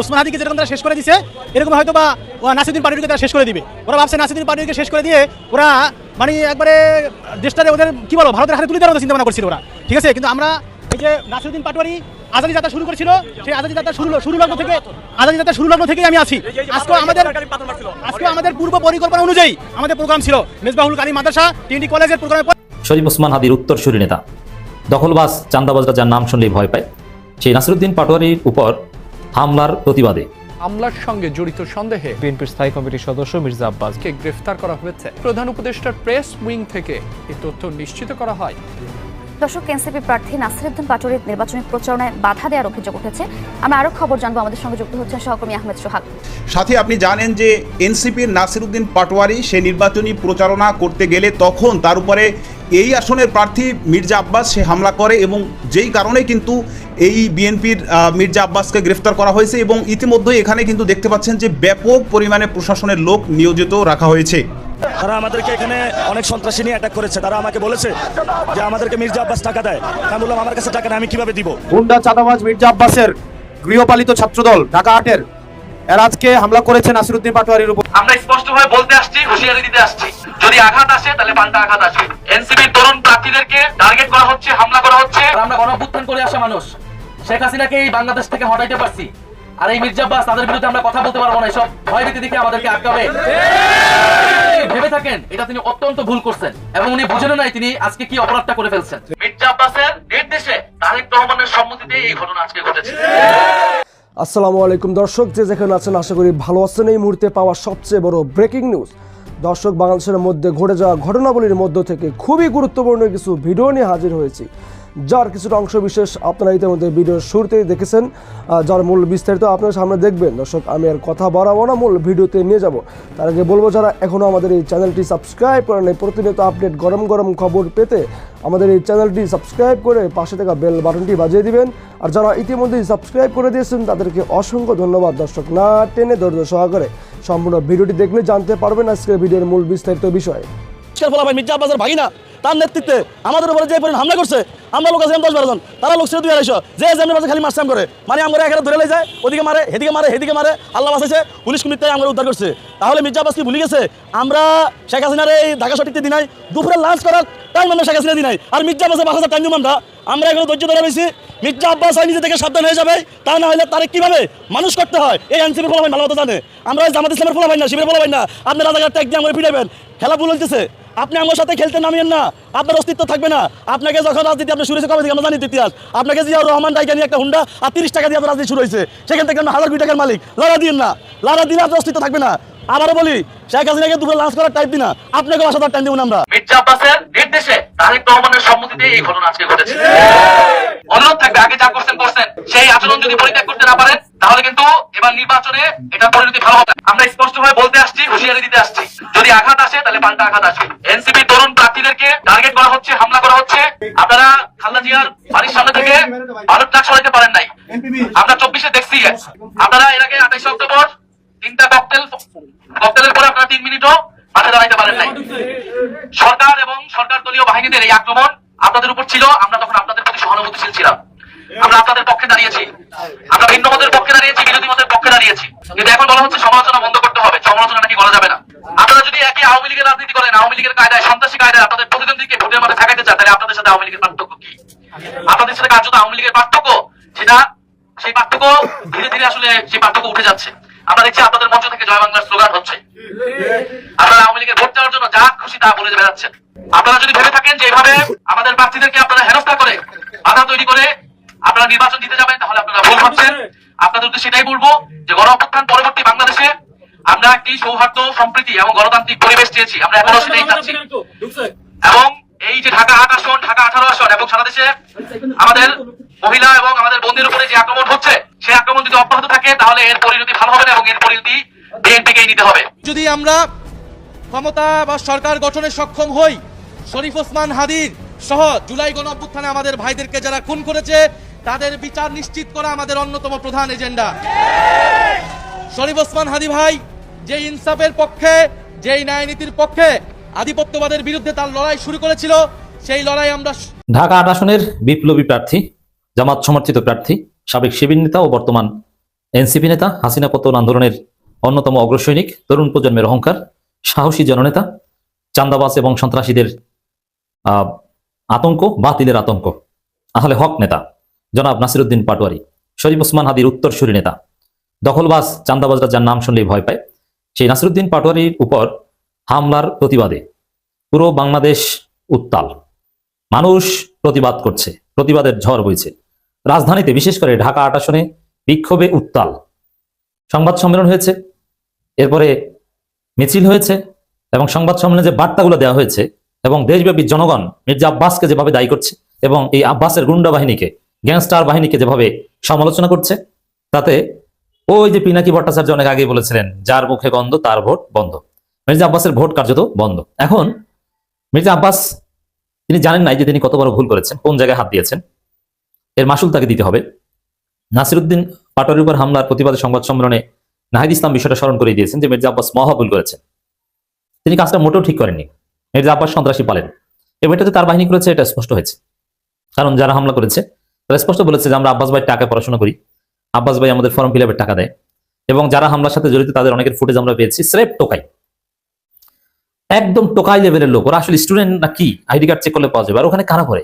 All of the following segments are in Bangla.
ওসমান হাদিকে যেরকম তারা শেষ করে দিছে এরকম হয়তো বা ও নাসিরুদ্দিন তারা শেষ করে দিবে। ওরা ভাবছে নাসিরুদ্দিন পাটোয়ারিকে শেষ করে দিয়ে ওরা মানে একবারে দেশটারে ওদের কি বলো ভারতের হাতে তুলে দেওয়ার চিন্তা ভাবনা করছিল ওরা। ঠিক আছে? কিন্তু আমরা এই যে নাসিরুদ্দিন পাটোয়ারি আজাদি যাত্রা শুরু করেছিল সেই আজাদি যাত্রা শুরু শুরু লগ্ন থেকে আজাদি যাত্রা শুরু লগ্ন থেকেই আমি আছি। আজকে আমাদের আজকে আমাদের পূর্ব পরিকল্পনা অনুযায়ী আমাদের প্রোগ্রাম ছিল মেজবাহুল কালী মাদ্রাসা তিনটি কলেজের প্রোগ্রামে শরীফ ওসমান হাদির উত্তরসূরি নেতা। দখলবাজ চান্দাবাজরা যার নাম শুনলেই ভয় পায়। সেই নাসিরুদ্দিন পাটোয়ারির উপর হামলার প্রতিবাদে। হামলার সঙ্গে জড়িত সন্দেহে বিএনপির স্থায়ী কমিটির সদস্য মির্জা আব্বাসকে গ্রেফতার করা হয়েছে। প্রধান উপদেষ্টার প্রেস উইং থেকে এই তথ্য নিশ্চিত করা হয়। দর্শক এনসিপি প্রার্থী নাসিরুদ্দিন পাটোয়ারির নির্বাচনী প্রচারণায় বাধা দেওয়ার অভিযোগ উঠেছে। আমরা আরও খবর জানব। আমাদের সঙ্গে যুক্ত হচ্ছেন সহকর্মী আহমেদ সোহাগ। সাথে আপনি জানেন যে এনসিপির নাসিরুদ্দিন পাটোয়ারি সে নির্বাচনী প্রচারণা করতে গেলে তখন তার উপরে এই আসনের প্রার্থী মির্জা আব্বাস সে হামলা করে এবং যেই কারণে কিন্তু এই বিএনপির মির্জা আব্বাসকে গ্রেফতার করা হয়েছে এবং ইতিমধ্যে এখানে কিন্তু দেখতে পাচ্ছেন যে ব্যাপক পরিমাণে প্রশাসনের লোক নিয়োজিত রাখা হয়েছে। তারা আমাদেরকে এখানে অনেক সন্ত্রাসী নিয়ে অ্যাটাক করেছে। তারা আমাকে বলেছে যে আমাদেরকে মির্জা আব্বাস টাকা দেয়। আমি বললাম আমার কাছে টাকা নেই আমি কীভাবে দিব? গুন্ডা চাঁদাবাজ মির্জা আব্বাসের গৃহপালিত ছাত্রদল ঢাকা আটের। এরা আজকে হামলা করেছে নাসিরুদ্দিন পাটোয়ারির উপর। আমরা স্পষ্টভাবে বলতে আসছি হুঁশিয়ারি দিতে আসছি। যদি আঘাত আসে তাহলে পাল্টা আঘাত আসবে এনসিপির তরুণ প্রার্থীদেরকে টার্গেট করা হচ্ছে হামলা করা হচ্ছে। আমরা করে আসা মানুষ। শেখ হাসিনাকে এই বাংলাদেশ থেকে হটাইতে পারছি। আর এই মির্জা আব্বাস তাদের বিরুদ্ধে আমরা কথা বলতে পারব না। এসব ভয়ভীতি দেখে আমাদেরকে আটকাবে। ভেবে থাকেন এটা তিনি অত্যন্ত ভুল করছেন এবং উনি বুঝেন নাই তিনি আজকে কি অপরাধটা করে ফেলছেন। মির্জা আব্বাসের নির্দেশে তারেক রহমানের সম্মতিতে এই ঘটনা আজকে ঘটেছে। আসসালামু আলাইকুম দর্শক যে যেখানে আছেন আশা করি ভালো আছেন। এই মুহূর্তে পাওয়া সবচেয়ে বড় ব্রেকিং নিউজ দর্শক বাংলাদেশের মধ্যে ঘটে যাওয়া ঘটনাবলীর মধ্য থেকে খুবই গুরুত্বপূর্ণ কিছু ভিডিও নিয়ে হাজির হয়েছি। যার কিছুটা অংশ বিশেষ আপনারা ইতিমধ্যে ভিডিওর শুরুতেই দেখেছেন। যার মূল বিস্তারিত আপনার সামনে দেখবেন। দর্শক আমি আর কথা বাড়াবো না মূল ভিডিওতে নিয়ে যাব। তার আগে বলব যারা এখনও আমাদের এই চ্যানেলটি সাবস্ক্রাইব করেন নাই, প্রতিনিয়ত আপডেট গরম গরম খবর পেতে আমাদের এই চ্যানেলটি সাবস্ক্রাইব করে পাশে থাকা বেল বাটনটি বাজিয়ে দিবেন। আর যারা ইতিমধ্যেই সাবস্ক্রাইব করে দিয়েছেন তাদেরকে অসংখ্য ধন্যবাদ। দর্শক না টেনে ধৈর্য সহকারে সম্পূর্ণ ভিডিওটি দেখলে জানতে পারবেন আজকের ভিডিওর মূল বিস্তারিত বিষয়। আজকের ফলাফল মির্জা আব্বাসের ভাগিনা, তার নেতৃত্বে আমাদের উপরে যে পরিমাণ হামলা করছে, আমরা লোক আছিলাম দশ বারো জন, তারা লোক ছিল দুই আড়াইশো। যে যেমনি পাশে খালি মারসাম করে মানে আমরা এখানে ধরে যায়, ওদিকে মারে, হেদিকে মারে হেদিকে মারে, আল্লাহ বাঁচাইছে, পুলিশ কুমির আমরা উদ্ধার করছে। তাহলে মির্জা আব্বাস কি ভুলে গেছে? আমরা শেখ হাসিনার এই ঢাকা সঠিকতে দিনাই দুপুরে লাঞ্চ করার টাইম আমরা শেখ হাসিনা দিনাই আর মির্জা আব্বাসের বাসার টাইম দিব আমরা। আমরা এখানে ধৈর্য ধরে রয়েছি। মির্জা আব্বাস হয় নিজে থেকে সাবধান হয়ে যাবে, তা না হলে তারে কীভাবে মানুষ করতে হয়? এই এনসিপি ফলাফাই ভালো মতো জানে। আমরা জামাত ইসলামের ফলাফাই না শিবির ফলাফাই না। আপনি রাজাঘাট ট্যাগ দিয়ে আমরা ফিরাবেন খেলা ভুল হইতেছে। আপনি আমার সাথে খেলতে নামিয়েন না। আপনার অস্তিত্ব থাকবে না। আপনাকে যখন রাজনীতি আপনি শুরু হয়েছে, কবে থেকে আমরা জানি ইতিহাস? আপনাকে জিয়াউর রহমান ডাইকে নিয়ে একটা হুন্ডা আর তিরিশ টাকা দিয়ে আপনার রাজনীতি শুরু হয়েছে। সেখান থেকে আমরা হাজার কোটি টাকার মালিক। লড়া দিন না। লড়া দিলে আপনার অস্তিত্ব থাকবে না। আবারও বলি শেখ হাসিনাকে দুপুরে লাঞ্চ করার টাইপ দিনা। আপনাকে বাসা টাইম দেবো না আমরা। মির্জা আব্বাসের নির্দেশে তারেক রহমানের সম্মতিতে এই ঘটনা আজকে ঘটেছে। অনুরোধ থাকবে আগে যা করছেন করছেন। সেই আচরণ যদি পরিত্যাগ করতে না পারেন তাহলে কিন্তু এবার নির্বাচনে এটা পরিণতি ভালো হবে। আমরা স্পষ্টভাবে বলতে আসছি হুঁশিয়ারি দিতে আসছি। যদি আঘাত আসে তাহলে পাল্টা আঘাত আসবে এনসিপি তরুণ প্রার্থীদেরকে টার্গেট করা হচ্ছে হামলা করা হচ্ছে। আপনারা খালদা জিয়ার বাড়ির সামনে থেকে ভারত ট্রাক সরাইতে পারেন নাই। আমরা চব্বিশে দেখছি। আপনারা এর আগে আঠাইশে অক্টোবর তিনটা ককটেল ককটেলের পরে আপনারা তিন মিনিটও দাঁড়াইতে পারেন নাই। সরকার এবং সরকার দলীয় বাহিনীদের এই আক্রমণ আপনাদের উপর ছিল, আমরা তখন আপনাদের প্রতি সহানুভূতিশীল ছিলাম। আমরা আপনাদের পক্ষে দাঁড়িয়েছি। আমরা ভিন্ন মতের পক্ষে দাঁড়িয়েছি, বিরোধী মতের পক্ষে দাঁড়িয়েছি। কিন্তু এখন বলা হচ্ছে সমালোচনা বন্ধ করতে হবে, সমালোচনা নাকি করা যাবে না? আপনারা যদি একই আওয়ামী লীগের রাজনীতি করেন, আওয়ামী লীগের কায়দায়, সন্ত্রাসী কায়দায় আপনাদের প্রতিদ্বন্দ্বীকে ভোটের মাঠে থাকাতে চান, তাহলে আপনাদের সাথে আওয়ামী লীগের পার্থক্য কি? আপনাদের সাথে কার্যত আওয়ামী লীগের পার্থক্য, সেটা সেই পার্থক্য ধীরে ধীরে আসলে সেই পার্থক্য উঠে যাচ্ছে। আমরা দেখছি আপনাদের মঞ্চ থেকে জয় বাংলার স্লোগান হচ্ছে। আপনারা আওয়ামী লীগের ভোট দেওয়ার জন্য যা খুশি তা বলে বেড়াচ্ছেন আপনারা যদি ভেবে থাকেন যে এভাবে আমাদের প্রার্থীদেরকে আপনারা হেনস্থা করে বাধা তৈরি করে আপনারা নির্বাচন দিতে যাবেন তাহলে আপনারা ভুল ভাবছেন। আপনাদের উদ্দেশ্যে সেটাই বলব যে গণ অভ্যুত্থান পরবর্তী বাংলাদেশে আমরা একটি সৌহার্দ্য সম্প্রীতি এবং গণতান্ত্রিক পরিবেশ চেয়েছি। আমরা এখনও সেটাই চাচ্ছি। এবং এই যে ঢাকা আট আসন, ঢাকা আঠারো আসন এবং সারা দেশে আমাদের মহিলা এবং আমাদের বোনদের উপরে যে আক্রমণ হচ্ছে, সেই আক্রমণ যদি অব্যাহত থাকে, তাহলে এর পরিণতি ভালো হবে না এবং এর পরিণতি বিএনপিকেই নিতে হবে। যদি আমরা ক্ষমতা বা সরকার গঠনে সক্ষম হই, শরীফ ওসমান হাদির সহ জুলাই গণ অভ্যুত্থানে আমাদের ভাইদেরকে যারা খুন করেছে, তাদের বিচার নিশ্চিত করা আমাদের অন্যতম প্রধান এজেন্ডা। শরীফ ওসমান হাদি ভাই, যে ইনসাফের পক্ষে যেই ন্যায় নীতির পক্ষে আধিপত্যবাদের বিরুদ্ধে তার লড়াই শুরু করেছিল। সেই লড়াই আমরা ঢাকা আসনের বিপ্লবী প্রার্থী, জামাত সমর্থিত প্রার্থী, সাবেক শিবির নেতা ও বর্তমান এনসিপি নেতা, হাসিনা পতন আন্দোলনের অন্যতম অগ্রসৈনিক, তরুণ প্রজন্মের অহংকার, সাহসী জননেতা চান্দাবাস এবং সন্ত্রাসীদের আতঙ্ক, বাতিলের আতঙ্ক। আহলে হক নেতা, জনাব নাসিরুদ্দিন পাটোয়ারি, শরীফ ওসমান হাদির উত্তরসূরি নেতা। দখলবাজ চান্দাবাজরা যার নাম শুনলেই ভয় পায়, সেই নাসিরুদ্দিন পাটোয়ারির উপর হামলার প্রতিবাদে। পুরো বাংলাদেশ উত্তাল। মানুষ প্রতিবাদ করছে, প্রতিবাদের ঝড় বইছে। রাজধানীতে, বিশেষ করে ঢাকা আট আসনে, বিক্ষোভে উত্তাল। সংবাদ সম্মেলন হয়েছে, এরপরে মিছিল হয়েছে, এবং সংবাদ সম্মেলনে যে বার্তাগুলো দেওয়া হয়েছে, এবং দেশব্যাপী জনগণ, মির্জা আব্বাসকে যেভাবে দায়ী করছে, এবং এই আব্বাসের গুন্ডা বাহিনীকে, গ্যাংস্টার বাহিনীকে যেভাবে সমালোচনা করছে, তাতে ওই যে পিনাকি ভট্টাচার্য অনেক আগে বলেছিলেন, যার মুখে গন্ধ, তার ভোট বন্ধ। মির্জা আব্বাসের ভোট কার্যত বন্ধ। এখন মির্জা আব্বাস, তিনি জানেন নাই যে তিনি কত বড় ভুল করেছেন, কোন জায়গায় হাত দিয়েছেন। এর মাসুল তাকে দিতে হবে। নাসিরুদ্দিন পাটোয়ারির উপর হামলার প্রতিবাদে সংবাদ সম্মেলনে নাহিদ ইসলাম বিষয়টা স্মরণ করে দিয়েছেন যে মির্জা আব্বাস মহা ভুল করেছেন। তিনি কাজটা মোটেও ঠিক করেননি। মির্জা আব্বাস সন্ত্রাসী পালেন। এবং এটা যে তার বাহিনী করেছে, এটা স্পষ্ট হয়েছে। কারণ যারা হামলা করেছে, তারা স্পষ্ট বলেছে যে আমরা আব্বাস ভাই টাকায় পড়াশোনা করি। আব্বাস ভাই আমাদের ফর্ম ফিল টাকা দেয়। এবং যারা হামলার সাথে জড়িত, তাদের অনেকের ফুটেজ আমরা পেয়েছি, স্রেফ টোকাই। একদম টোকাই লেভেলের লোক। ওরা আসলে স্টুডেন্ট না কি? আইডি কার্ড চেক করলে পাওয়া যাবে। আর ওখানে কারা করে?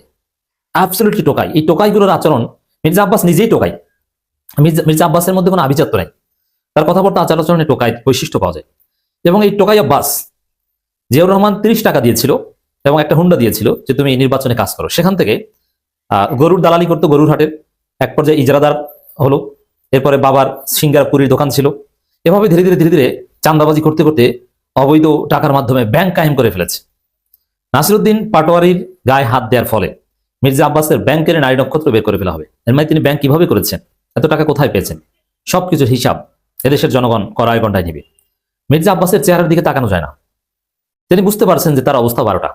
অ্যাবসলিউটলি টোকাই। এই টোকাইগুলোর আচরণ মির্জা আব্বাস নিজেই টোকাই। মির্জা আব্বাসের মধ্যে কোনো আভিজাত্য নাই। তার কথাবার্তা, আচার আচরণে টোকাই বৈশিষ্ট্য পাওয়া যায়। এবং এই টোকাই আব্বাস জিয়াউর রহমান তিরিশ টাকা দিয়েছিল এবং একটা হুন্ডা দিয়েছিল যে তুমি এই নির্বাচনে কাজ করো। সেখান থেকে গরুর দালালি করতো গরুর হাটের। এক পর্যায়ে ইজরাদার হলো। এরপরে বাবার সিঙ্গার পুরীর দোকান ছিল। এভাবে ধীরে ধীরে ধীরে ধীরে চান্দাবাজি করতে করতে অবৈধ টাকার মাধ্যমে ব্যাংক কায়েম করে ফেলেছে। নাসিরুদ্দিন পাটোয়ারির গায়ে হাত দেওয়ার ফলে মির্জা আব্বাসের ব্যাংকের নারী নক্ষত্র বের করে ফেলা হবে। এর মানে তিনি ব্যাংক কীভাবে করেছেন? এত টাকা কোথায় পেয়েছেন? সবকিছুর হিসাব এদেশের জনগণ করায় গন্ডায় নিবে। মির্জা আব্বাসের চেহারার দিকে তাকানো যায় না। তিনি বুঝতে পারছেন যে তার অবস্থা বারোটা।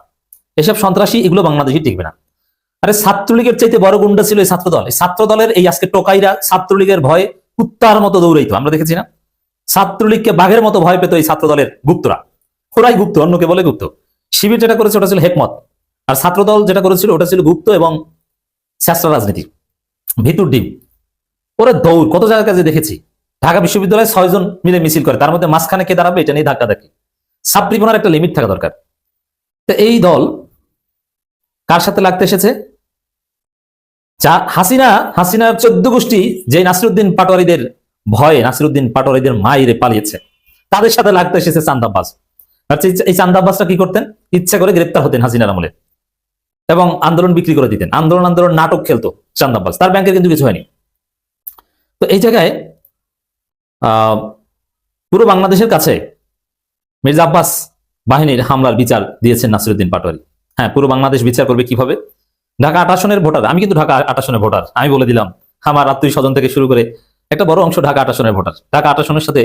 এসব সন্ত্রাসী এগুলো বাংলাদেশই টিকবে না। আরে ছাত্রলীগের চাইতে বড় গুন্ডা ছিল এই ছাত্র দল এই ছাত্র দলের এই আজকে টোকাইরা ছাত্রলীগের ভয়ে কুত্তার মতো দৌড়াইতো। আমরা দেখেছি না? ছাত্রলীগকে বাঘের মতো ভয় পেত এই ছাত্র দলের গুপ্তরা। ওরাই গুপ্ত, অন্যকে বলে গুপ্ত। শিবির যেটা করেছে, ওটা ছিল হেকমত। আর ছাত্রদল যেটা করেছিল, ওটা ছিল গুপ্ত এবং শাস্ত্র রাজনীতি। ভিতুর ডিম। ওরা দৌড়, কত জায়গার কাছে দেখেছি। ঢাকা বিশ্ববিদ্যালয়ে ছয়জন মিলে মিছিল করে, তার মধ্যে মাঝখানে কে দাঁড়াবে, এটা নিয়ে ধাক্কা ধাক্কি। সাপ্রিপনার একটা লিমিট থাকা দরকার। তো এই দল কার সাথে লাগতে এসেছে? যা হাসিনা, হাসিনার চোদ্দ গোষ্ঠী যে নাসিরুদ্দিন পাটোয়ারিদের ভয়ে নাসিরুদ্দিন পাটোয়ারিদের মাইরে পালিয়েছে। তাদের সাথে লাগতে এসেছে চান্দাব্বাস এই- চান্দাব্বাসটা কি করতেন? ইচ্ছা করে গ্রেপ্তার হতেন হাসিনার আমলে এবং আন্দোলন বিক্রি করে দিতেন। আন্দোলন আন্দোলন, নাটক খেলতো চান্দাব্বাস তার ব্যাংকের কিন্তু কিছু হয়নি। তো এই জায়গায় পুরো বাংলাদেশের কাছে মির্জা আব্বাস বাহিনীর হামলার বিচার দিয়েছেন নাসিরুদ্দিন পাটোয়ারি। হ্যাঁ পুরো বাংলাদেশ বিচার করবে কীভাবে? ঢাকা আট আসনের ভোটার। আমি কিন্তু ঢাকা আট আসনের ভোটার। আমি বলে দিলাম, আমার আত্মীয় স্বজন থেকে শুরু করে একটা বড় অংশ ঢাকা আট আসনের ভোটার। ঢাকা আট আসনের সাথে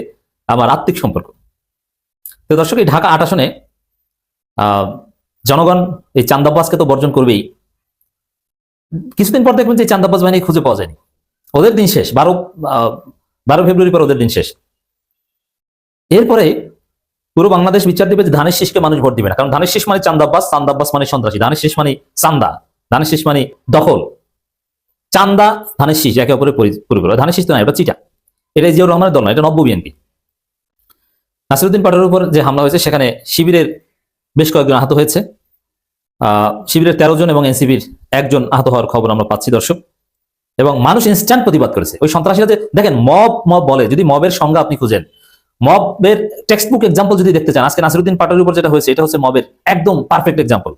আমার আত্মিক সম্পর্ক। তো দর্শক, এই ঢাকা আট আসনে জনগণ এই চান্দাবাজকে তো বর্জন করবেই। কিছুদিন পর দেখবেন যে চান্দাবাজ বাহিনী খুঁজে পাওয়া যায়নি। ওদের দিন শেষ, বারো বারো ফেব্রুয়ারি পর ওদের দিন শেষ। এরপরে পুরো বাংলাদেশ বিচার দিবে যে ধানের শীষকে মানুষ ভোট দিবে না। কারণ ধানের শীষ মানে চান্দাব্বাস চান্দাব্বাস মানে সন্ত্রাসী। ধানের শীষ মানে চান্দা। ধানের শীষ মানে দখল। চান্দা ধানের শীষ, একে অপরের পরি- পরিপূরক। ধানের শীষ তো না এটা চিটা। এটা জিয়াউর রহমানের দল এটা নব্য বিএনপি। নাসিরুদ্দিন পাটোয়ারির উপর যে হামলা হয়েছে, সেখানে শিবিরের বেশ কয়েকজন আহত হয়েছে। শিবিরের তেরো জন এবং এনসিবির একজন আহত হওয়ার খবর আমরা পাচ্ছি, দর্শক। এবং মানুষ ইনস্ট্যান্ট প্রতিবাদ করেছে। ওই সন্ত্রাসীরা যে, দেখেন, মব মব বলে, যদি মবের সংজ্ঞা আপনি খুঁজেন, মবের টেক্সট বুক এক্সাম্পল যদি দেখতে চান, আজকে নাসিরুদ্দিন পাটোয়ারির উপর যেটা হয়েছে, এটা হচ্ছে মবের একদম পারফেক্ট এক্সাম্পল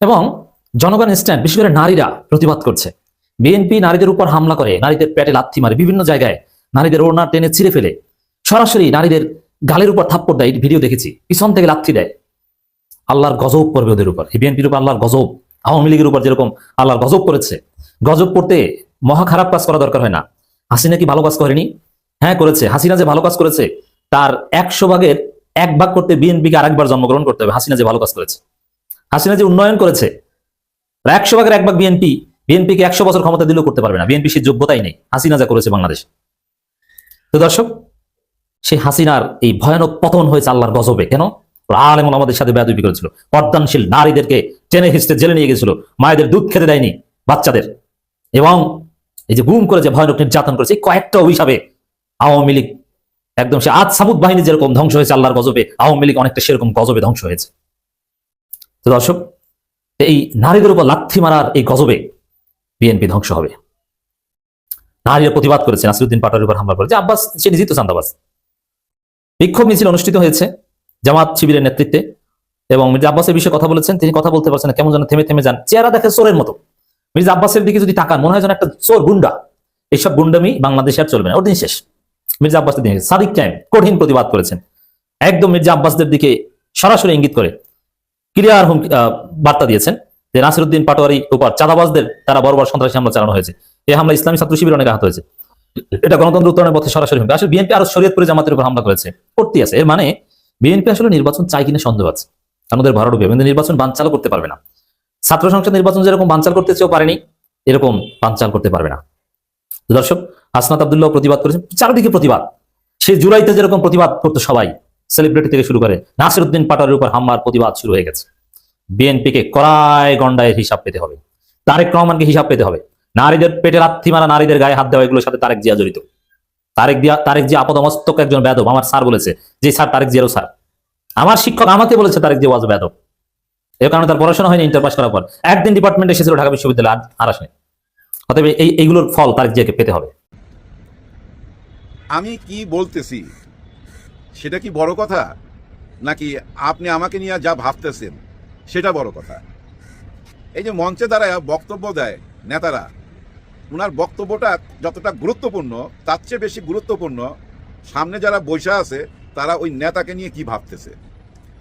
এবং জনগণ ইনস্ট্যান্ট বিশেষ করে নারীরা প্রতিবাদ করছে। বিএনপি নারীদের উপর হামলা করে, নারীদের পেটে লাথি মারে, বিভিন্ন জায়গায় নারীদের ওড়না টেনে ছিঁড়ে ফেলে। সরাসরি নারীদের গালের উপর থাপ্পড় দেয়, ভিডিও দেখেছি, পিছন থেকে লাথি দেয়। আল্লাহর গজব করবে ওদের উপর। বিএনপির উপর আল্লাহর গজব, আওয়ামী লীগের উপর যেরকম আল্লাহর গজব করেছে, গজব করতে মহা খারাপ কাজ করা দরকার হয় না। হাসিনা কি ভালো কাজ করেনি? হ্যাঁ করেছে। হাসিনা যে ভালো কাজ করেছে, তার একশো ভাগের এক ভাগ করতে বিএনপিকে আরেকবার জন্মগ্রহণ করতে হবে। হাসিনা যে ভালো কাজ করেছে, হাসিনা যে উন্নয়ন করেছে একশো ভাগের এক ভাগ বিএনপি বিএনপিকে একশো বছর ক্ষমতা দিলেও করতে পারবে না। বিএনপি সে যোগ্যতাই নেই। হাসিনা যা করেছে বাংলাদেশ। তো দর্শক, সে হাসিনার এই ভয়ানক পতন হয়েছে আল্লাহর গজবে। কেন? আলেমন আমাদের সাথে বেয়াদবি করেছিল। পর্দানশীল নারীদেরকে টেনে হিসতে জেলে নিয়ে গেছিল। মায়েদের দুধ খেতে দেয়নি বাচ্চাদের। এবং এই যে গুম করে যে ভয়ানক নির্যাতন করেছে কয়েকটা অভিশাপে আওয়ামী লীগ একদম সে আজ সাবুত বাহিনী যেরকম ধ্বংস হয়েছে আল্লাহর গজবে, আওয়ামী লীগ অনেকটা সেরকম গজবে ধ্বংস হয়েছে। তো দর্শক, এই নারীদের উপর লাথি মারার এই গজবে বিএনপি ধ্বংস হবে। নারীরা প্রতিবাদ করেছে, নাসিরুদ্দিন পাটোয়ারির উপর হামলা করেছে, আব্বাস, সে নিজেই তো চান্দাবাজ বিক্ষোভ মিছিল অনুষ্ঠিত হয়েছে জামাত শিবিরের নেতৃত্বে এবং মির্জা আব্বাসের বিষয়ে কথা বলেছেন, তিনি কথা বলতে পারছেন কেমন যেন থেমে থেমে যান। চেহারা দেখে চোরের মতো। মির্জা আব্বাসের দিকে যদি তাকান, মনে হয় যেন একটা চোর গুন্ডা। এইসব গুন্ডামি বাংলাদেশে আর চলবে না, ওর দিন শেষ। মির্জা আব্বাসের দিন সাদিক ক্যাম্প কঠিন প্রতিবাদ করেছেন। একদম মির্জা আব্বাসদের দিকে সরাসরি ইঙ্গিত করে ক্লিয়ার হুম বার্তা দিয়েছেন। যে নাসিরুদ্দিন পাটোয়ারি উপর চাঁদাবাজদের তারা বড় বড় সন্ত্রাসী হামলা চালানো হয়েছে। এই হামলা ইসলামী ছাত্র শিবির অনেক আহত হয়েছে। এটা গণতন্ত্র উত্তরণের পথে সরাসরি হুমকি আসলে বিএনপি আরও শরীয়তপুরে জামাতের উপর হামলা করেছে। করতে আছে। এর মানে বিএনপি আসলে নির্বাচন চাই কিনা সন্দেহ আছে। আমাদের ভাড়া ঢুকবে কিন্তু নির্বাচন বানচালও করতে পারবে না। ছাত্র সংসদ নির্বাচন যেরকম বানচাল করতে চেয়েও পারেনি, এরকম বানচাল করতে পারবে না। দর্শক আসনাত আব্দুল্লাহ প্রতিবাদ করেছেন। চারিদিকে প্রতিবাদ। সে জুলাইতে যেরকম প্রতিবাদ করতো সবাই সেলিব্রিটি থেকে শুরু করে নাসিরুদ্দিন পাটোয়ারির উপর হামলার প্রতিবাদ শুরু হয়ে গেছে। বিএনপিকে কড়ায় গন্ডায় হিসাব পেতে হবে। তারেক রহমানকে হিসাব পেতে হবে। নারীদের পেটে লাথি মারা নারীদের গায়ে হাত দেওয়া, এগুলোর সাথে তারেক জিয়া জড়িত। তারেক দিয়া তারেক জিয়া আপদমস্তক একজন বেদব আমার স্যার বলেছে। যে স্যার, তারেক জিয়ারও স্যার। আমার শিক্ষক আমাকে বলেছে তারেক জিয়া ওয়াজ বেদব এর কারণে তার পড়াশোনা হয়নি ইন্টার পাস করার পর। একদিন ডিপার্টমেন্টে এসেছিল ঢাকা বিশ্ববিদ্যালয়, আর আসেনি। অতএব এই এইগুলোর ফল তারেক জিয়াকে পেতে হবে। আমি কি বলতেছি? সেটা কি বড় কথা? নাকি আপনি আমাকে নিয়ে যা ভাবতেছেন? সেটা বড় কথা। এই যে মঞ্চে দাঁড়ায় বক্তব্য দেয়, নেতারা ওনার বক্তব্যটা যতটা গুরুত্বপূর্ণ, তার চেয়ে বেশি গুরুত্বপূর্ণ, সামনে যারা বৈশা আছে, তারা ওই নেতাকে নিয়ে কি ভাবতেছে?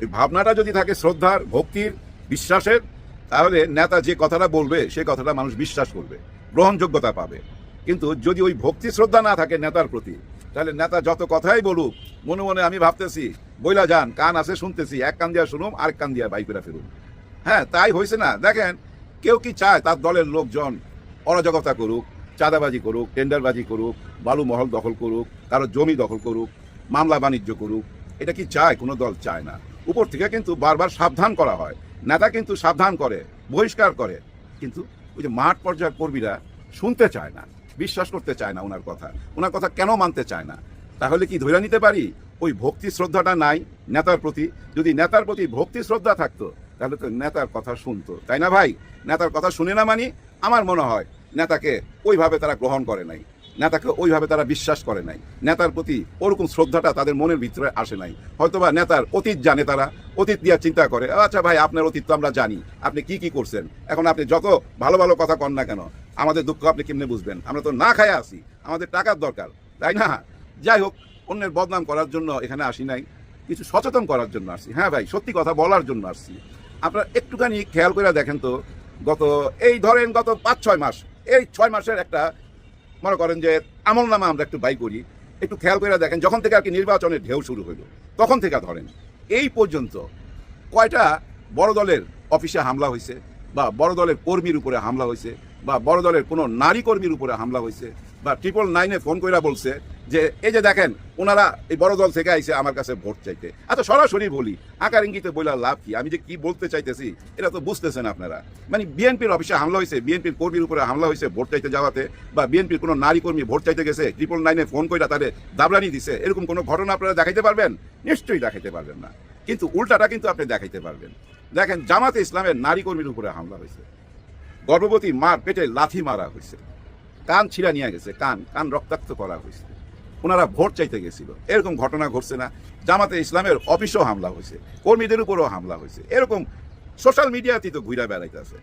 ওই ভাবনাটা যদি থাকে শ্রদ্ধার, ভক্তির, বিশ্বাসের, তাহলে নেতা যে কথাটা বলবে, সেই কথাটা মানুষ বিশ্বাস করবে, গ্রহণযোগ্যতা পাবে। কিন্তু যদি ওই ভক্তি শ্রদ্ধা না থাকে নেতার প্রতি তাহলে নেতা যত কথাই বলুক, মনে মনে আমি ভাবতেছি, বইলা যান, কান আছে শুনতেছি, এক কান দিয়া শুনুম, আরেক কান দিয়া বাই করে ফেরুন হ্যাঁ তাই হয়েছে না? দেখেন, কেউ কি চায় তার দলের লোকজন অরাজকতা করুক, চাঁদাবাজি করুক, টেন্ডারবাজি করুক, বালু মহল দখল করুক, কারও জমি দখল করুক, মামলা বাণিজ্য করুক, এটা কি চায়? কোনো দল চায় না। উপর থেকে কিন্তু বারবার সাবধান করা হয়। নেতা কিন্তু সাবধান করে, বহিষ্কার করে। কিন্তু ওই যে মাঠ পর্যায়ের কর্মীরা শুনতে চায় না। বিশ্বাস করতে চায় না ওনার কথা। ওনার কথা কেন মানতে চায় না? তাহলে কি ধরে নিতে পারি? ওই ভক্তি শ্রদ্ধাটা নাই নেতার প্রতি। যদি নেতার প্রতি ভক্তি শ্রদ্ধা থাকতো, তাহলে তো নেতার কথা শুনতো। তাই না ভাই? নেতার কথা শুনে না মানি আমার মনে হয় নেতাকে ওইভাবে তারা গ্রহণ করে নাই। নেতাকে ওইভাবে তারা বিশ্বাস করে নাই। নেতার প্রতি ওরকম শ্রদ্ধাটা তাদের মনের ভিতরে আসে নাই। হয়তোবা নেতার অতীত জানে তারা, অতীত নিয়ে চিন্তা করে আচ্ছা ভাই, আপনার অতীত তো আমরা জানি। আপনি কি কি করছেন? এখন আপনি যত ভালো ভালো কথা কন না কেন আমাদের দুঃখ আপনি কেমনে বুঝবেন? আমরা তো না খায় আসি আমাদের টাকার দরকার, তাই না? যাই হোক, অন্যের বদনাম করার জন্য এখানে আসি নাই, কিছু সচেতন করার জন্য আসছি। হ্যাঁ ভাই, সত্যি কথা বলার জন্য আসছি। আপনারা একটুখানি খেয়াল করে দেখেন তো, গত, এই ধরেন গত পাঁচ ছয় মাস, এই ছয় মাসের একটা, মনে করেন যে আমল নামা আমরা একটু বাই করি, একটু খেয়াল করে দেখেন, যখন থেকে আর কি নির্বাচনের ঢেউ শুরু হইল, তখন থেকে ধরেন, এই পর্যন্ত কয়টা বড় দলের অফিসে হামলা হয়েছে বা বড় দলের কর্মীর উপরে হামলা হয়েছে বা বড় দলের কোনো নারী কর্মীর উপরে হামলা হয়েছে বা ট্রিপল নাইনে ফোন কইরা বলছে যে, এই যে দেখেন ওনারা এই বড় দল থেকে আইছে আমার কাছে ভোট চাইতে। আচ্ছা সরাসরি বলি, আকার ইঙ্গিতে বইলা লাভ কি? আমি যে কি বলতে চাইতেছি, এটা তো বুঝতেছেন আপনারা। মানে বিএনপির অফিসে হামলা হয়েছে বিএনপির কর্মীর উপরে হামলা হয়েছে ভোট চাইতে যাওয়াতে বা বিএনপির কোনো নারী কর্মী ভোট চাইতে গেছে ট্রিপল নাইনে ফোন কইরা তাদের দাবরানি দিছে, এরকম কোনো ঘটনা আপনারা দেখাইতে পারবেন? নিশ্চয়ই দেখাইতে পারবেন না। কিন্তু উল্টাটা কিন্তু আপনি দেখাইতে পারবেন। দেখেন, জামাতে ইসলামের নারী কর্মীর উপরে হামলা হয়েছে গর্ভবতী মার পেটে লাথি মারা হয়েছে। কান ছিঁড়া নিয়ে গেছে, কান কান রক্তাক্ত করা হয়েছে। ওনারা ভোট চাইতে গেছিল। এরকম ঘটনা ঘটছে না। জামাতে ইসলামের অফিসেও হামলা হয়েছে, কর্মীদের উপরেও হামলা হয়েছে। এরকম সোশ্যাল মিডিয়াতেই তো ঘুরা বেড়াইতেছে।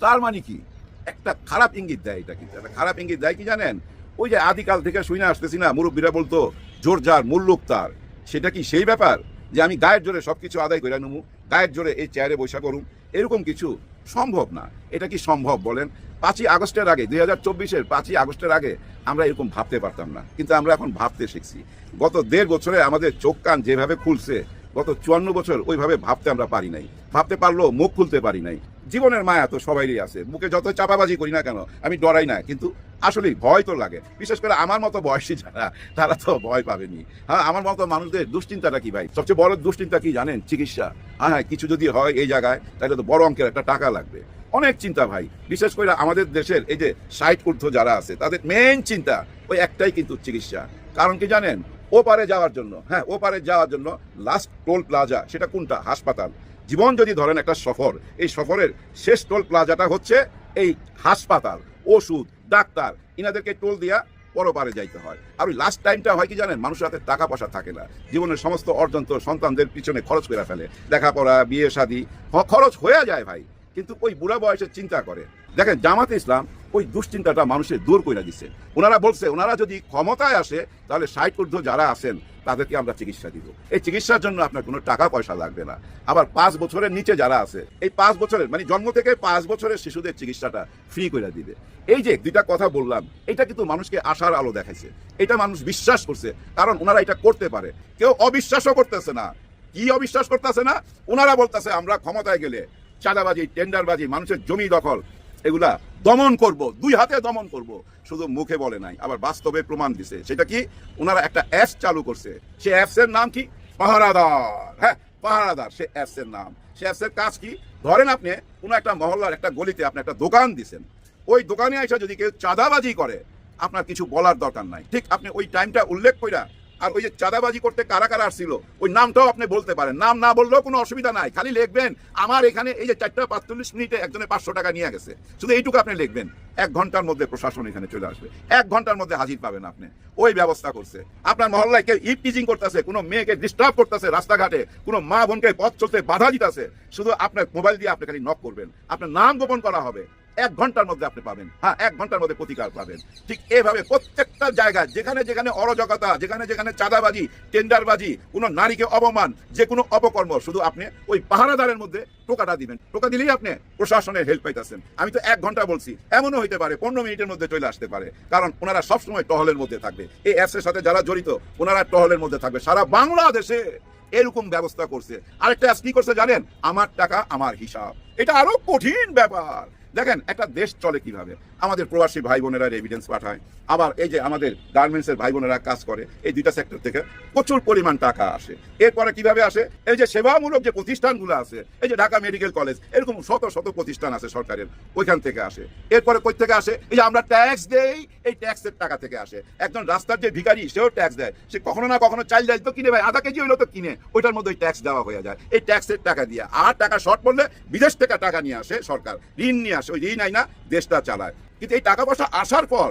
তার মানে কি? একটা খারাপ ইঙ্গিত দেয় এটা কিন্তু। একটা খারাপ ইঙ্গিত দেয় কি জানেন? ওই যে আদিকাল থেকে শুনে আসতেছি না, মুরব্বীরা বলতো, জোর যার মুল্লুক তার। সেটা কি সেই ব্যাপার? যে আমি গায়ের জোরে সবকিছু আদায় করে নেব গায়ের জোরে এই চেয়ারে বৈশা করুম। এরকম কিছু সম্ভব না। এটা কি সম্ভব বলেন? পাঁচই আগস্টের আগে, দুই হাজার চব্বিশের পাঁচই আগস্টের আগে আমরা এরকম ভাবতে পারতাম না। কিন্তু আমরা এখন ভাবতে শিখছি। গত দেড় বছরে আমাদের চোখ কান যেভাবে খুলছে, গত চুয়ান্ন বছর ওইভাবে ভাবতে আমরা পারি নাই। ভাবতে পারলেও মুখ খুলতে পারি নাই। জীবনের মায়া তো সবাইরই আছে। মুখে যত চাপাবাজি করি না কেন, আমি ডরাই না। কিন্তু আসলে ভয় তো লাগে। বিশেষ করে আমার মতো বয়সী যারা, তারা তো ভয় পাবেনি হ্যাঁ আমার মতো মানুষদের দুশ্চিন্তাটা কি ভাই? সবচেয়ে বড় দুশ্চিন্তা কি জানেন? চিকিৎসা। হ্যাঁ হ্যাঁ কিছু যদি হয় এই জায়গায়, তাহলে তো বড় অঙ্কের একটা টাকা লাগবে। অনেক চিন্তা ভাই। বিশেষ করে আমাদের দেশের এই যে ষাট ঊর্ধ্ব যারা আছে, তাদের মেন চিন্তা ওই একটাই কিন্তু চিকিৎসা। কারণ কি জানেন? ওপারে যাওয়ার জন্য হ্যাঁ ওপারে যাওয়ার জন্য লাস্ট টোল প্লাজা সেটা কোনটা? হাসপাতাল। জীবন যদি ধরেন একটা সফর, এই সফরের শেষ টোল প্লাজাটা হচ্ছে এই হাসপাতাল, ওষুধ ডাক্তার, ইনাদেরকে টোল দিয়া পরপারে যাইতে হয়। আর ওই লাস্ট টাইমটা হয় কি জানেন? মানুষের হাতে টাকা পয়সা থাকে না। জীবনের সমস্ত অর্জন তো সন্তানদের পিছনে খরচ করে ফেলে। লেখাপড়া, বিয়ে, শাদী খরচ হয়ে যায় ভাই। কিন্তু ওই বুড়া বয়সের চিন্তা করে। দেখেন জামাতে ইসলাম ওই দুশ্চিন্তাটা মানুষের দূর করে দিচ্ছে ওনারা বলছে, ওনারা যদি ক্ষমতায় আসে, তাহলে ষাট ঊর্ধ্ব যারা আছেন, তাদেরকে আমরা চিকিৎসা দিব। এই চিকিৎসার জন্য আপনার কোনো টাকা পয়সা লাগবে না। আবার পাঁচ বছরের নিচে যারা আছে, এই পাঁচ বছরের মানে জন্ম থেকে পাঁচ বছরের শিশুদের চিকিৎসাটা ফ্রি করে দিবে। এই যে দুইটা কথা বললাম, এটা কিন্তু মানুষকে আশার আলো দেখাইছে। এটা মানুষ বিশ্বাস করছে, কারণ ওনারা এটা করতে পারে। কেউ অবিশ্বাসও করতেছে না। কি অবিশ্বাস করতেছে না? ওনারা বলতেছে, আমরা ক্ষমতায় গেলে চাঁদাবাজি, টেন্ডারবাজি, মানুষের জমি দখল এগুলা দমন করব, দুই হাতে দমন করব, শুধু মুখে বলে নাই, আবার বাস্তবে প্রমাণ দিছে। সেটা কি? ওনারা একটা অ্যাপ চালু করছে। সে অ্যাপস এর নাম কি? পাহারাদার। হ্যাঁ পাহারাদার, সে অ্যাপস এর নাম। সে অ্যাপস এর কাজ কি? ধরেন আপনি কোনো একটা মহল্লার একটা গলিতে আপনি একটা দোকান দিছেন। ওই দোকানে এসে যদি কেউ চাঁদাবাজি করে, আপনার কিছু বলার দরকার নাই। ঠিক আপনি ওই টাইমটা উল্লেখ কইরা আর ওই যে চাঁদাবাজি করতে কারা কারা আসছিল, ওই নামটাও আপনি বলতে পারেন। নাম না বললেও কোনো অসুবিধা নাই। খালি লিখবেন, আমার এখানে এই যে চারটা পাঁচচল্লিশ মিনিটে একজনে পাঁচশো টাকা নিয়ে গেছে। শুধু এইটুকু আপনি লিখবেন। এক ঘণ্টার মধ্যে প্রশাসন এখানে চলে আসবে। এক ঘণ্টার মধ্যে হাজির পাবেন আপনি। ওই ব্যবস্থা করছে। আপনার মহল্লায় কেউ ইপ টিচিং করতেছে, কোনো মেয়েকে ডিস্টার্ব করতেছে রাস্তাঘাটে, কোনো মা বোনকে পথ চলতে বাধা দিতেছে। শুধু আপনার মোবাইল দিয়ে আপনি খালি নক করবেন। আপনার নাম গোপন করা হবে। এক ঘণ্টার মধ্যে আপনি পাবেন। হ্যাঁ এক ঘণ্টার মধ্যে প্রতিকার পাবেন। ঠিক এভাবে প্রত্যেকটা জায়গায়, যেখানে যেখানে অরাজকতা, যেখানে যেখানে চাঁদাবাজি, টেন্ডারবাজি, কোনো নারীকে অপমান, যে কোনো অপকর্ম, শুধু আপনি ওই পাহারাদারের মধ্যে টোকাটা দিবেন। টোকা দিলেই আপনি প্রশাসনের হেল্প পাইতেছেন। আমি তো এক ঘণ্টা বলছি, এমনও হইতে পারে, পনেরো মিনিটের মধ্যে চলে আসতে পারে। কারণ ওনারা সবসময় টহলের মধ্যে থাকবে। এই অ্যাপসের সাথে যারা জড়িত, ওনারা টহলের মধ্যে থাকবে। সারা বাংলাদেশে এরকম ব্যবস্থা করছে। আরেকটা অ্যাপ কি করছে জানেন? আমার টাকা, আমার হিসাব। এটা আরও কঠিন ব্যাপার। দেখেন একটা দেশ চলে কীভাবে? আমাদের প্রবাসী ভাই বোনেরা এভিডেন্স পাঠায়। আবার এই যে আমাদের গার্মেন্টস এর ভাই বোনেরা কাজ করে, এই দুইটা সেক্টর থেকে প্রচুর পরিমাণ টাকা আসে। এরপরে কীভাবে আসে? এই যে সেবামূলক যে প্রতিষ্ঠানগুলো আছে, এই যে ঢাকা মেডিকেল কলেজ, এরকম শত শত প্রতিষ্ঠান আছে সরকারের, ওইখান থেকে আসে। এরপরে কই থেকে আসে? এই যে আমরা ট্যাক্স দেই, এই ট্যাক্সের টাকা থেকে আসে। একজন রাস্তার যে ভিখারি, সেও ট্যাক্স দেয়। সে কখনো না কখনো চাল ডাল তো কিনে ভাই, আধা কেজি হইল তো কিনে। ওইটার মধ্যে ট্যাক্স দেওয়া হয়ে যায়। এই ট্যাক্সের টাকা দিয়ে। আর টাকা শর্ট পড়লে বিদেশ থেকে টাকা নিয়ে আসে সরকার। ঋণ নিয়ে আসে। ওই ঋণ আইনা দেশটা চালায়। কিন্তু এই টাকা পয়সা আসার পর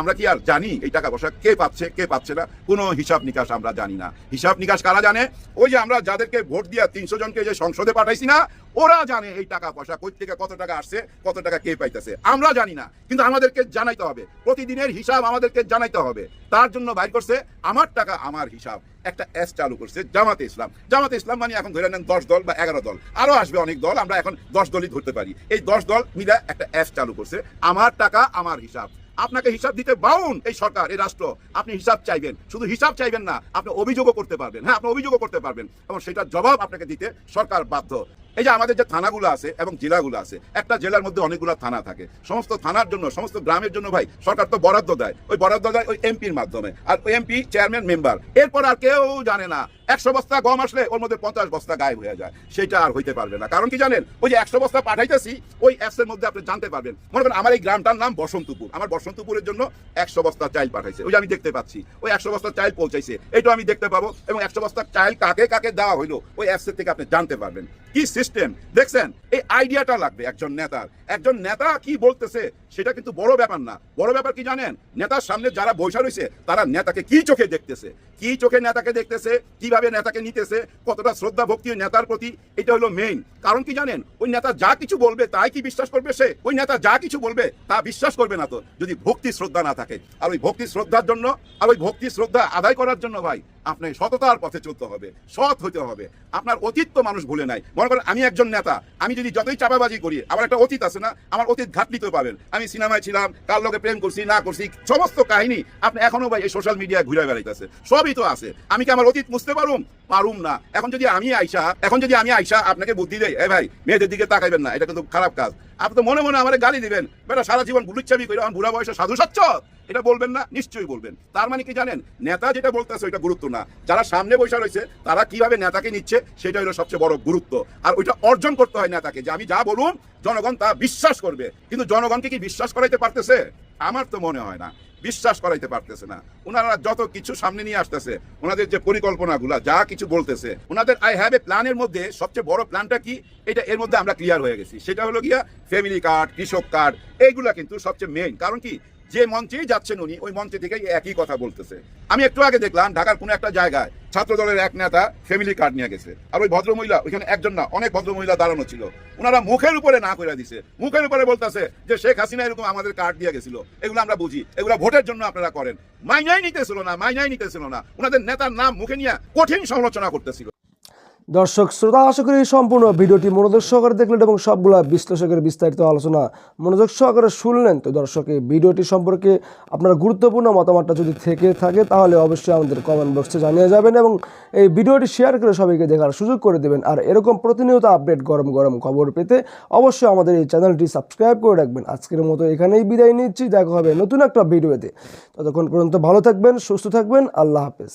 আমরা কি আর জানি এই টাকা পয়সা কে পাচ্ছে কে পাচ্ছে না? কোনো হিসাব নিকাশ আমরা জানি না। হিসাব নিকাশ কারা জানে? ওই যে আমরা যাদেরকে ভোট দিয়া তিনশো জনকে যে সংসদে পাঠাইছি না, ওরা জানে এই টাকা পয়সা কই থেকে কত টাকা আসছে, কত টাকা কে পাইতেছে। আমরা জানি না, কিন্তু আমাদেরকে জানাইতে হবে। প্রতিদিনের হিসাব আমাদেরকে জানাইতে হবে। তার জন্য বাইর করছে, আমার টাকা, আমার হিসাব। একটা এস চালু করছে, জামাতে ইসলাম। জামাতে ইসলাম মানে এখন ধরে নেন দশ দল বা এগারো দল। আরও আসবে অনেক দল, আমরা এখন দশ দলই ধরতে পারি। এই দশ দল মিলে একটা এস চালু করছে। আমার টাকা, আমার হিসাব। আপনাকে হিসাব দিতে বাউন এই সরকার, এই রাষ্ট্র। আপনি হিসাব চাইবেন। শুধু হিসাব চাইবেন না, আপনি অভিযোগও করতে পারবেন। হ্যাঁ আপনি অভিযোগও করতে পারবেন। এবং সেটার জবাব আপনাকে দিতে সরকার বাধ্য। এই যে আমাদের যে থানাগুলো আছে এবং জেলাগুলো আছে, একটা জেলার মধ্যে অনেকগুলো থানা থাকে। সমস্ত থানার জন্য, সমস্ত গ্রামের জন্য ভাই, সরকার তো বরাদ্দ দেয়। ওই বরাদ্দ দেয় ওই এমপির মাধ্যমে। আর ওই এমপি চেয়ারম্যান মেম্বার এরপর আর কেউ জানে না, একশো বস্তা গম আসলে ওর মধ্যে পঞ্চাশ বস্তা গায়েব হয়ে যায়। সেটা আর হইতে পারবে না। কারণ কি জানেন? ওই যে একশো বস্তা পাঠাইতেছি, ওই অ্যাপসের মধ্যে আপনি জানতে পারবেন। মনে করেন আমার এই গ্রামটার নাম বসন্তপুর। আমার বসন্তপুরের জন্য একশো বস্তা চাইল পাঠাইছে। ওই আমি দেখতে পাচ্ছি, ওই একশো বস্তা চাইল পৌঁছাইছে। এটাও আমি দেখতে পাবো। এবং একশো বস্তা চাইল কাকে কাকে দেওয়া হইল, ওই অ্যাপসের থেকে আপনি জানতে পারবেন। কি সিস্টেম দেখছেন? এই আইডিয়াটা লাগবে একজন নেতার। একজন নেতা কি বলতেছে? সেটা কিন্তু বড় ব্যাপার না। বড় ব্যাপার কি জানেন? নেতার সামনে যারা বৈশা রয়েছে, তারা নেতাকে কি চোখে দেখতেছে? কি চোখে নেতাকে দেখতেছে? কীভাবে নেতাকে নিতেছে? কতটা শ্রদ্ধা ভক্তি নেতার প্রতি? এটা হলো মেইন কারণ কি জানেন? ওই নেতা যা কিছু বলবে, তাই কি বিশ্বাস করবে সে? ওই নেতা যা কিছু বলবে, তা বিশ্বাস করবে না তো, যদি ভক্তি শ্রদ্ধা না থাকে। আর ওই ভক্তি শ্রদ্ধার জন্য, আর ওই ভক্তি শ্রদ্ধা আদায় করার জন্য ভাই আপনি সততার পথে চলতে হবে, সৎ হতে হবে। আপনার অতীত তো মানুষ ভুলে নাই। মনে করেন আমি একজন নেতা, আমি যদি যতই চাপাবাজি করি, আমার একটা অতীত আছে না? আমার অতীত ঘাটলিতে পাবেন আমি সিনেমায় ছিলাম কার লোকে প্রেম করছি, না করছি, সমস্ত কাহিনী আপনি এখনও ভাই এই সোশ্যাল মিডিয়ায় ঘুরে বেড়াইতেছে। সবই তো আছে। আমি কি আমার অতীত বুঝতে পারুম? পারুম না। এখন যদি আমি আইসা, এখন যদি আমি আইসা আপনাকে বুদ্ধি দেয় এ ভাই, মেয়েদের দিকে তাকাইবেন না, এটা কিন্তু খারাপ কাজ। আপনি তো মনে মনে আমার গালি দিবেন। বেটা, সারা জীবন গুলুচ্ছাবি করে আমার বুড়া বয়সে সাধু সচ্ছ এটা বলবেন না, নিশ্চয়ই বলবেন। তার মানে কি জানেন? নেতা যেটা বলতেছে ওইটা গুরুত্ব না। যারা সামনে বসে রয়েছে, তারা কীভাবে নেতাকে নিচ্ছে সেটা হলো সবচেয়ে বড় গুরুত্ব। আর ওইটা অর্জন করতে হয় নেতাকে। যে আমি যা বলুন, জনগণ তা বিশ্বাস করবে। কিন্তু জনগণকে কি বিশ্বাস করাইতে পারতেছে? আমার তো মনে হয় না। বিশ্বাস করাইতে পারতেছে না। ওনারা যত কিছু সামনে নিয়ে আসতেছে, ওনাদের যে পরিকল্পনাগুলা, যা কিছু বলতেছে, ওনাদের আই হ্যাভ এ প্ল্যানের মধ্যে সবচেয়ে বড় প্ল্যানটা কি? এটা এর মধ্যে আমরা ক্লিয়ার হয়ে গেছি। সেটা হলো গিয়া ফ্যামিলি কার্ড কৃষক কার্ড এইগুলা কিন্তু সবচেয়ে মেইন কারণ কি? যে মঞ্চেই যাচ্ছেন উনি, ওই মঞ্চে থেকেই একই কথা বলতেছে। আমি একটু আগে দেখলাম ঢাকার কোনো একটা জায়গায় ছাত্র দলের এক নেতা ফ্যামিলি কার্ড নিয়ে গেছে। আর ওই ভদ্রমহিলা, ওইখানে একজন না, অনেক ভদ্রমহিলা দাঁড়ানো ছিল। ওনারা মুখের উপরে না করে দিছে। মুখের উপরে বলতেছে যে শেখ হাসিনা এরকম আমাদের কার্ড দিয়ে গেছিল। এগুলো আমরা বুঝি। এগুলো ভোটের জন্য আপনারা করেন। মাইনাই নিতেছিল না, মাইনাই নিতেছিল না। ওনাদের নেতার নাম মুখে নিয়ে কঠিন সমালোচনা করতেছিল। দর্শক শ্রোতা, আশা করি সম্পূর্ণ ভিডিওটি মনোযোগ সহকারে দেখলেন এবং সবগুলো বিশ্লেষকের বিস্তারিত আলোচনা মনোযোগ সহকারে শুনলেন। তো দর্শক, এই ভিডিওটি সম্পর্কে আপনার গুরুত্বপূর্ণ মতামতটা যদি থেকে থাকে, তাহলে অবশ্যই আমাদের কমেন্ট বক্সে জানিয়ে যাবেন এবং এই ভিডিওটি শেয়ার করে সবাইকে দেখার সুযোগ করে দেবেন। আর এরকম প্রতিনিয়ত আপডেট গরম গরম খবর পেতে অবশ্যই আমাদের এই চ্যানেলটি সাবস্ক্রাইব করে রাখবেন। আজকের মতো এখানেই বিদায় নিচ্ছি, দেখা হবে নতুন একটা ভিডিওতে। ততক্ষণ পর্যন্ত ভালো থাকবেন, সুস্থ থাকবেন, আল্লাহ হাফেজ।